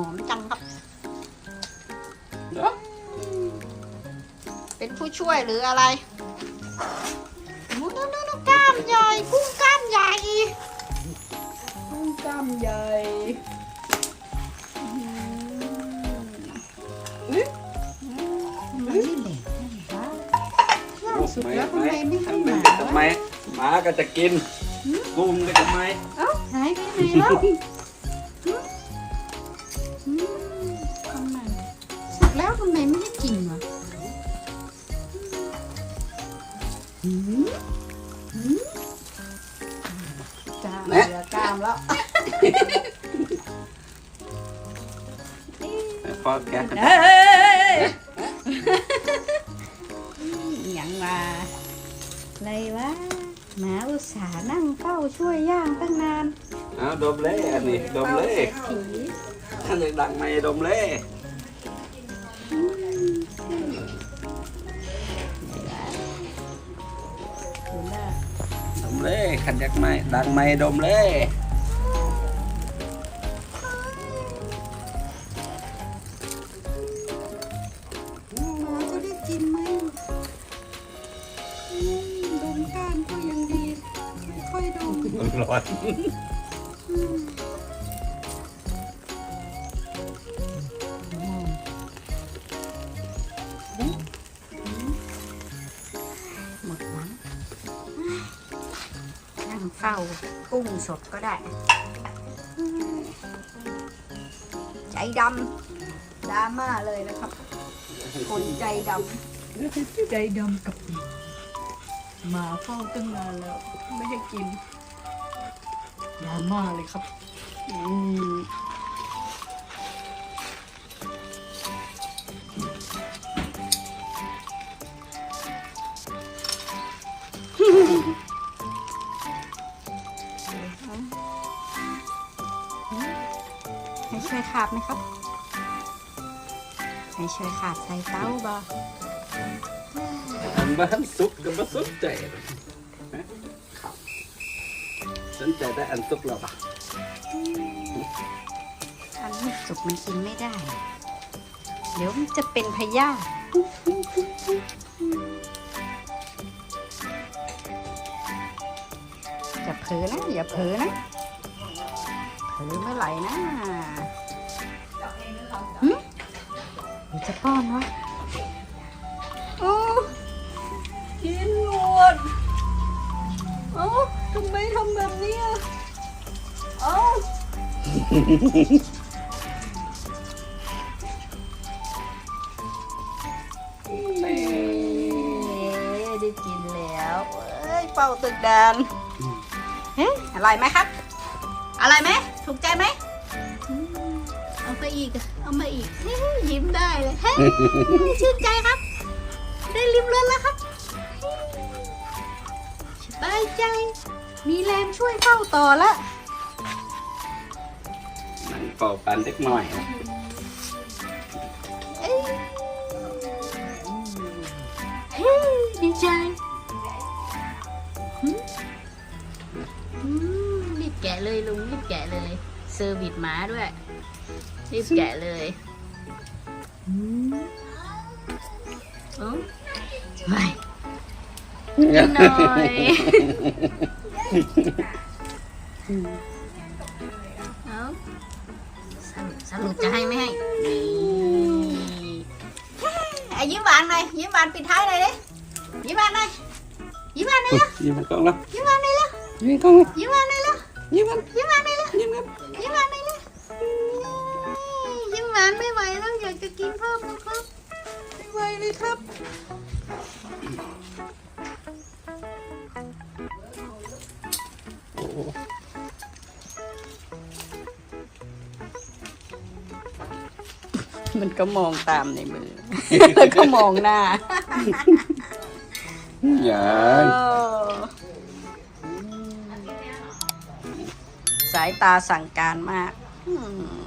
อมจังครับเนาะเป็นผู้ช่วยหรืออะไรนู้นนู้นนู้นกล้ามใหญ่กุ้งกล้ามใหญ่กุ้งกล้ามใหญ่มันไม่เหล็กย่างสุดแล้วทำไมไม่ให้หมัมานเป็นทำไมหมาก็จะกินกุ้งก็ทำไมเอ้าหายไปไหนแล้วำไมไม่ได้กินวะอืมอืมกล้ามเหลือกล้ามแล้วพอแกะเฮ้ยหยังมาอะไรวะหมาอุตส่าห์นั่งเฝ้าช่วยย่างตั้งนาน เอาดมเลยอันนี้ดมเลยฝ้าศรษฐีอันนี้ดังไหมดมเล ขันยักไหมดังไหมดมเลยหมา นั่งเฝ้ากุ้งสดก็ได้ ใจดำดราม่าเลยนะครับ คนใจดำใจดำกับหมาเฝ้าตั้งนานแล้ว ไม่ให้กินดราม่าเลยครับอืม ให้ช่วยขาบไหมครับให้ช่วยขาบใส่เต้าบ่มันบ้านซุกก็มาสนใจเลยครับสนใจได้อันซุกแล้วปะอันไม่สุกมันกินไม่ได้ เดี๋ยวมันจะเป็นพยาธิาเผลอนะ อย่าเผลอนะเผลอเมื่อไหร่นะหึเดี๋ยวจะป้อนวะโอ้กินหมดเอ้าทำไมทำแบบนี้อะเอ้านี่ได้กินแล้ว เอ้ย เป่าตึกแดน เฮ้ยอร่อยไหมครับอร่อยไหมถูกใจไหมอืมเอาไปอีกเอามาอีกเฮ้ยยิ้มได้เลยเฮ้ยชื่นใจครับ ได้ริมรถแล้วครับสบายใจ มีแรงช่วยเฝ้าต่อละนั่งเป่าปันเล็กหน่อยเอ้ยเฮ้ยดีใจะเลยลุงรีบแกะเลยเซอร์วิสหมาด้วย รีบแกะเลยอืมเอ้าไม่นิดหน่อยเอ้าสรุปสรุปจะให้ไม่ให้นี่อะยิ้มหวานหน่อยยิ้มหวานปิดท้ายหน่อยดิยิ้มหวานหน่อยยิ้มหวานหน่อยละยิ้มมันกล้องแล้วยิ้มหวานหน่อยละยิ้มมันกล้องแล้วยิ้มหวานหน่อยละ ยิ้มมันยิ้มหวานหน่อยละยิ้มมันยิ้มหวานหน่อยละยิ้มหวานไม่ไหวแล้วอยากจะกินเพิ่มแล้วครับไม่ไหวเลยครับโอ้โหมันก็มองตามในมือ แล้วก็มองหน้า อย่า สายตาสั่งการมากอืม